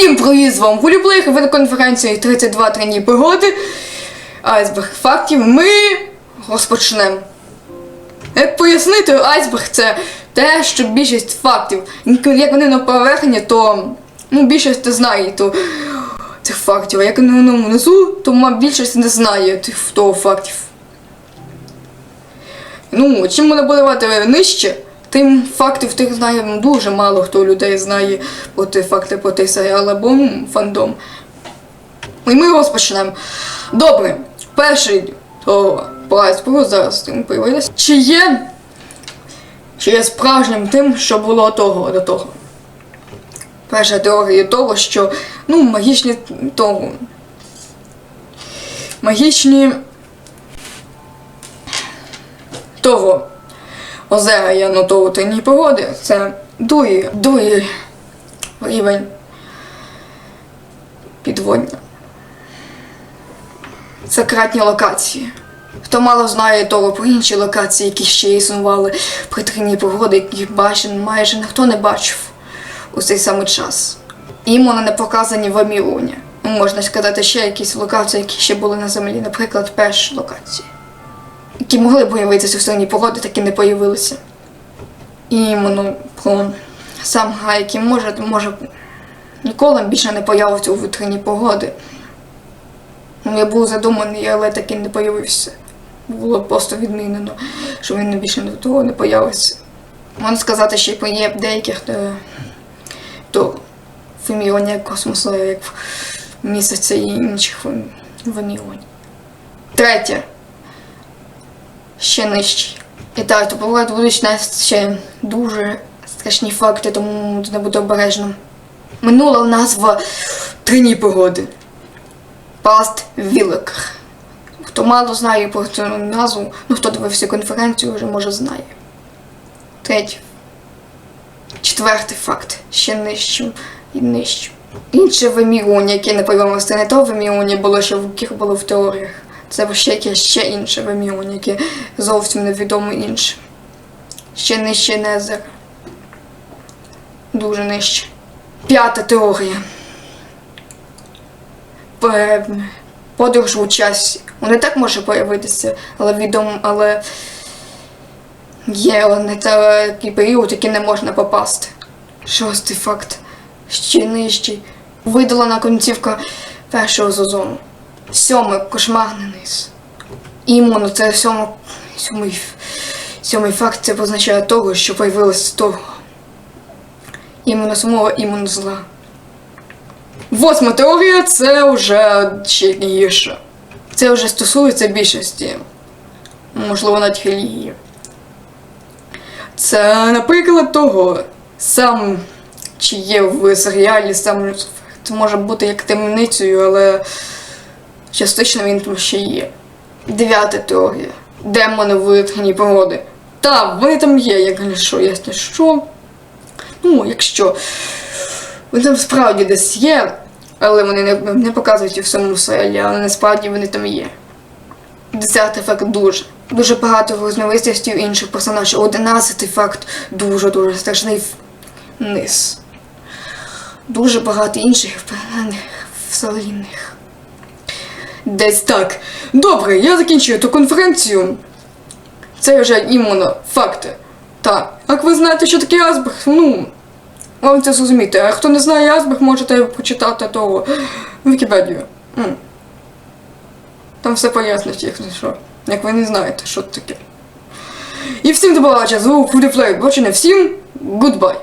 Всім привіт, з вами Гуліплеєр, ви на конференції 32 трені погоди. Айсберг фактів. Ми розпочнемо. Як пояснити, айсберг це те, що більшість фактів. Як вони на поверхні, то ну, більшість не знає то, цих фактів. А як вони внизу, то більшість не знає тих фактів. Ну, чим буде будувати нижче, тим фактів тих знає дуже мало хто людей знає про ті факти про той серіал або фандом. І ми розпочнемо. Добре, перший то айсбергу зараз тим появилось. Чи є, чи є справжнім тим, що було того до того? Перша теорія того, що ну, магічні того. Магічні того озера є на того тині погоди. Це дує, дує рівень підводня. Секретні локації. Хто мало знає того про інші локації, які ще існували при трині погоди, яких бачив, майже ніхто не бачив у цей самий час. Їм вони не показані в Аміруні. Ну, Можна сказати, ще якісь локації, які ще були на землі, наприклад, перші локації які могли появитися в сильній погоди, так і не появилися. І ну, сам гай, який може, може ніколи більше не появиться у вітрині погоди. Ну, я був задуманий, але так і не появився. Було просто відмінено, що він більше до того не появиться. Можна сказати, що є деяких е, то феміоні космосу, як місяця і інших в Третє ще нижчий. І так, то бувають будуть нас ще дуже страшні факти, тому не буде обережно. Минула назва трині погоди. Паст Вілек. Хто мало знає про цю назву, ну хто дивився конференцію, вже може знає. Третє. Четвертий факт. Ще нижчим і нижчим. Інше вимірювання, яке не появилося, не то вимірювання було, що в яких було в теоріях. Це ще якесь ще інше вимірювання, яке зовсім невідомо інше. Ще нижче Незер. Дуже нижче. П'ята теорія. Подорож у часі. Вона так може появитися, але відомо, але є не такий період, який не можна попасти. Шостий факт. Ще нижчий. Видалена концівка першого сезону. Сьомий кошмарний низ. Іменно це сьомий, сьомий, сьомий факт це позначає того, що появилось того. Іменно самого іменно зла. Восьма теорія це вже ще. Це вже стосується більшості. Можливо, навіть релігії. Це, наприклад, того. Сам чи є в серіалі сам Люцифер. Це може бути як таємницею, але частично він там ще є. Дев'ята теорія. Демони в витрині погоди. Так, вони там є, як що, ясно що. Ну, якщо. Вони там справді десь є, але вони не, не показують у всьому серіалі, але насправді вони там є. Десятий факт дуже. Дуже багато різновидностей інших персонажів. Одинадцятий факт дуже-дуже страшний ф- низ. Дуже багато інших вселенних. Десь так. Добре, я закінчую ту конференцію. Це вже іменно факти. Так. Як ви знаєте, що таке Асберг, ну, вам це зрозуміти. А хто не знає Асберг, можете прочитати того Вікіпедію. Там все пояснить, якщо що. Як ви не знаєте, що це таке. І всім до побачення, звук Фудіфлей. Бачення всім, гудбай.